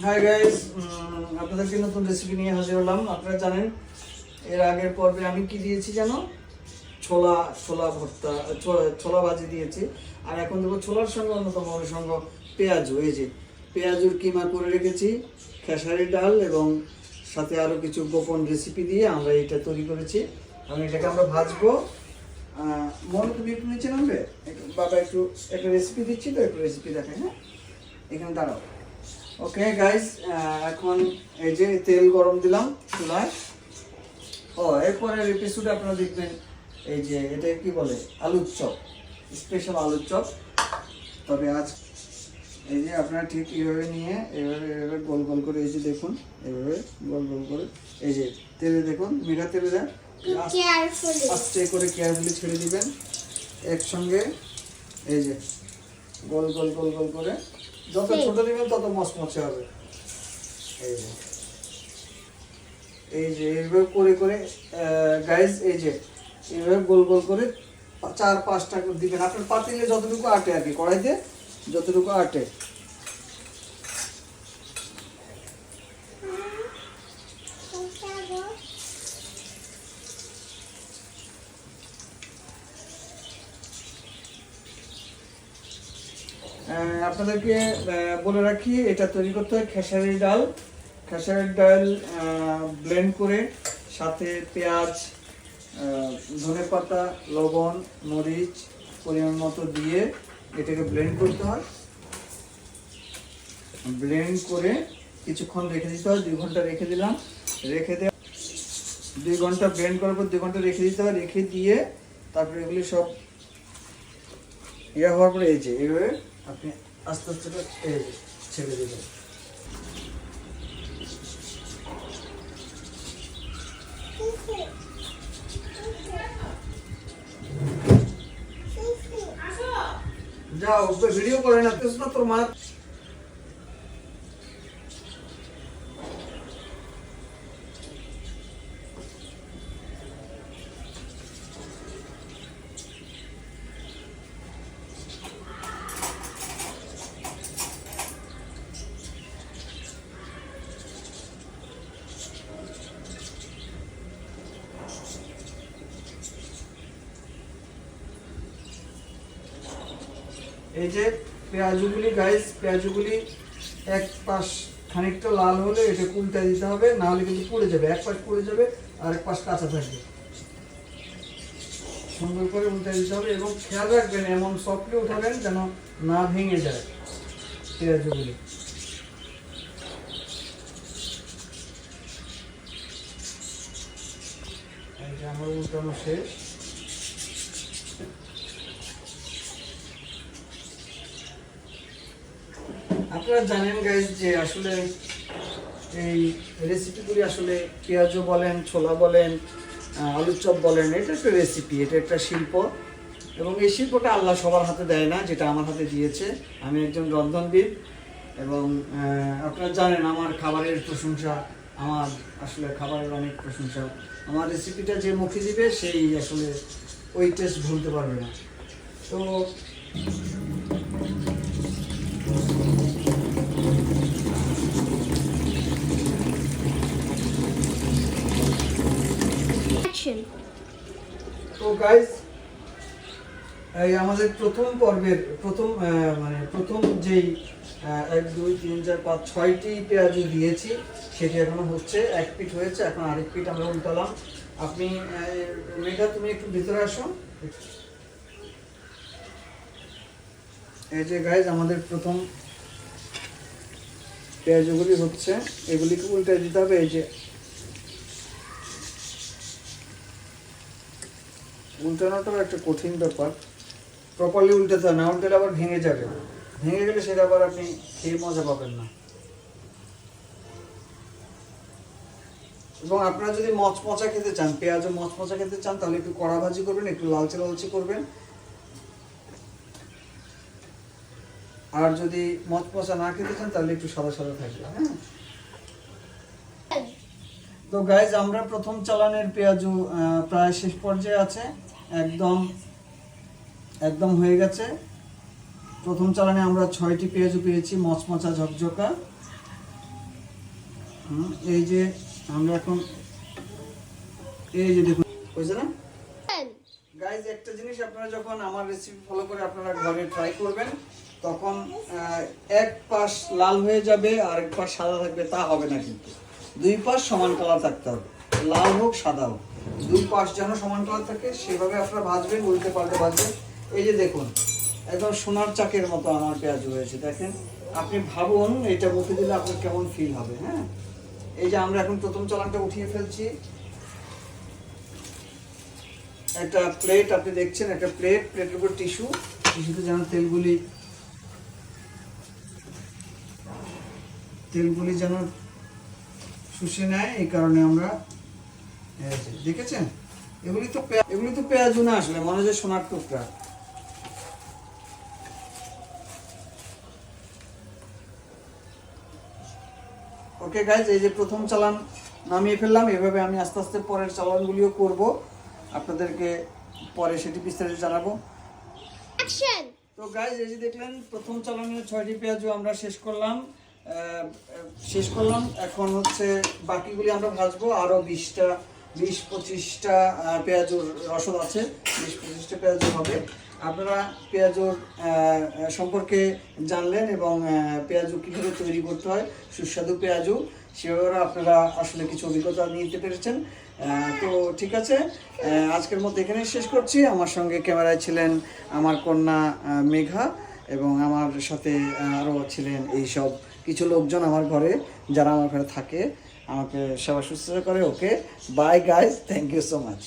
Hi guys আপনাদেরকে নতুন recipe নিয়ে হাজির হলাম। আপনারা জানেন, এর আগের পর্বে আমি কি দিয়েছি জানো? ছোলা ছোলা ভর্তা ছোলা ভাজি দিয়েছি। আর এখন দেবো ছোলার সঙ্গে অন্যতম অনুষঙ্গ পেঁয়াজু এই যে পেঁয়াজুর কিমা করে রেখেছি খেসারি ডাল এবং সাথে আরও কিছু গোপন রেসিপি দিয়ে আমরা এটা তৈরি করেছি। এবং এটাকে আমরা ভাজবো। মন তুমি একটু নিচে নামবে? বাবা একটু, একটা রেসিপি দিচ্ছি তো, একটু রেসিপি দেখাই হ্যাঁ? এখানে দাঁড়াও। ওকে গাইস এখন এই যে তেল গরম দিলাম চুলায়। ও এরপরের এপিসোডে আপনারা দেখবেন এই যে এটা কি বলে? আলুর চপ স্পেশাল আলুর চপ। তবে আজ এই যে আপনারা ঠিক এইভাবে নিয়ে এভাবে এভাবে গোল গোল করে এই যে দেখুন এইভাবে গোল গোল করে এই যে তেলে দেখুন মিঠা তেলে দেন। আস্তে করে কেয়ারফুলি ছেড়ে দিবেন। একসঙ্গে এই যে গোল গোল গোল গোল করে যত ছোট নেবেন তত মচমচে হবে। এই যে। এই যে এইভাবে করে করে গাইস এই যে এইভাবে গোল গোল করে চার পাঁচটা করে দিবেন আপনার পাতিলে যতটুকু আটে আর কি কড়াইতে যতটুকু আটে। আপনাদেরকে বলে রাখি, এটা তৈরি করতে হয় খেসারির ডাল। খেসারির ডাল ব্লেন্ড করে সাথে পেঁয়াজ ধনে পাতা, লবণ, মরিচ, পরিমাণ মতো দিয়ে এটাকে ব্লেন্ড করতে হয়। ব্লেন্ড করে কিছুক্ষণ রেখে দিতে হয়, দুই ঘণ্টা রেখে দিলাম। রেখে দেওয়া দুই ঘণ্টা ব্লেন্ড করার পর দুই ঘণ্টা রেখে দিতে হয়, রেখে দিয়ে তারপরে এগুলি সব ইয়ে হওয়ার পরে এই যে এইভাবে আপনি আস্তে আস্তে ছেড়ে দেবেন যাও ভিডিও করে না না তোর মা এই যে পেঁয়াজুগুলি গাইস পেঁয়াজুগুলি এক পাশ খানিকটা লাল হলে এটা উল্টা দিতে হবে, না হলে কিন্তু পুড়ে যাবে, এক পাশ পুড়ে যাবে আর এক পাশ কাঁচা থাকবে। সুন্দর করে উল্টা দিতে হবে এবং খেয়াল রাখবেন, এমন সফটলি উঠাবেন যেন না ভেঙে যায় পেঁয়াজুগুলি। আমার উল্টানো শেষ। আপনারা জানেন গাইজ যে আসলে এই রেসিপিগুলি আসলে পেঁয়াজও বলেন, ছোলা বলেন আলুর চপ বলেন, এটা একটা রেসিপি এটা একটা শিল্প। এবং এই শিল্পটা আল্লাহ সবার হাতে দেয় না, যেটা আমার হাতে দিয়েছে। আমি একজন রন্ধনবিদ এবং আপনারা জানেন আমার খাবারের প্রশংসা, আমার আসলে খাবারের অনেক প্রশংসা। আমার রেসিপিটা যে মুখে দিবে, সেই আসলে ওই টেস্ট ভুলতে পারবে না। তো অ্যাকশন তো গাইজ এই আমাদের প্রথম পর্বের, প্রথম মানে প্রথম যেই এক, দুই, তিন, চার, পাঁচ, ছয়টি পেঁয়াজ দিয়েছি, সেটি এখনও হচ্ছে, এক পিঠ হয়েছে, এখন আরেক পিঠ আমরা উল্টালাম। আপনি মেঘা, তুমি একটু ভিতরে আসো। এই যে গাইজ আমাদের প্রথম পেঁয়াজগুলি হচ্ছে, এগুলিকে উল্টে দিতে হবে, এই যে উল্টানোটাও একটা কঠিন ব্যাপার। প্রপারলি উল্টাতে হয় না, উল্টালে আবার ভেঙে যাবে। ভেঙে গেলে সেটা আবার আপনি খেয়ে মজা পাবেন না। এবং আপনারা যদি মচমচা খেতে চান, পেঁয়াজও মচমচা খেতে চান, তাহলে একটু কড়া ভাজি করবেন, একটু লালচে লালচে করবেন। আর যদি মচমচা না খেতে চান, তাহলে একটু সাদা সাদা থাকবে হ্যাঁ? তো গাইজ আমরা প্রথম চালানের পেঁয়াজু প্রায় শেষ পর্যায়ে আছে। একদম একদম হয়ে গেছে। প্রথম চালানে আমরা ছয়টি পেঁয়াজও পেয়েছি, মচমচা, ঝকঝকা। এই যে আমরা এখন, এই যে দেখুন বুঝছে না গাইজ একটা জিনিস আপনারা যখন আমার রেসিপি ফলো করে আপনারা ঘরে ট্রাই করবেন, তখন এক পাশ লাল হয়ে যাবে আর এক পাশ সাদা থাকবে, তা হবে না কিন্তু। দুই পাশ সমান কালার থাকতে হবে। লাল হোক, সাদা হোক। দুই পাশ যেন সমান কালার থাকে, সেভাবে আপনারা ভাজবেন, উল্টে পাল্টে ভাজবেন। এই যে দেখুন, একদম সোনার চাকের মতো আমার পেঁয়াজ হয়েছে, দেখেন। আপনি ভাবুন এটা মুখে দিলে আপনার কেমন ফিল হবে হ্যাঁ? এই যে আমরা এখন প্রথম চালানটা উঠিয়ে ফেলছি। একটা প্লেট আপনি দেখছেন, একটা প্লেট প্লেটের উপর টিস্যু টিস্যুতে যেন তেলগুলি তেলগুলি যেন শুষে নেয়, এই কারণে আমরা দেখেছেন? এগুলি তো এগুলি তো পেঁয়াজু না আসলে মনে যে সোনার টুকরা। ওকে গাইজ এই যে প্রথম চালান নামিয়ে ফেললাম এভাবে আমি আস্তে আস্তে পরের চালানগুলিও করব। আপনাদেরকে পরে সেটি বিস্তারিত জানাব। তো গাইজ এই যে দেখলেন প্রথম চালানের ছয়টি পেঁয়াজও আমরা শেষ করলাম। শেষ করলাম। এখন হচ্ছে বাকিগুলি আমরা ভাজবো আরও বিশটা বিশ পঁচিশটা পেঁয়াজুর রসদ আছে, বিশ পঁচিশটা পেঁয়াজু হবে। আপনারা পেঁয়াজুর সম্পর্কে জানলেন এবং পেঁয়াজু কীভাবে তৈরি করতে হয়, সুস্বাদু পেঁয়াজু, সেভাবে আপনারা আসলে কিছু অভিজ্ঞতা নিতে পেরেছেন। তো ঠিক আছে আজকের মধ্যে এখানে শেষ করছি। আমার সঙ্গে ক্যামেরায় ছিলেন আমার কন্যা মেঘা এবং আমার সাথে আরও ছিলেন এইসব কিছু লোকজন আমার ঘরে, যারা আমার ঘরে থাকে। আমাকে সেবা শুশ্রূষা করে okay? Bye guys thank you so much